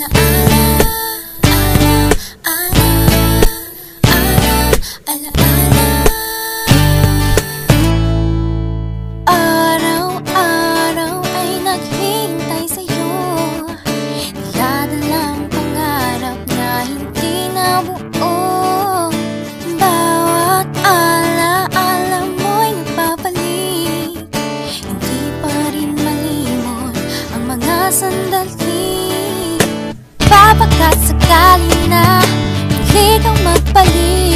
and I sakali na muli kang magpalit.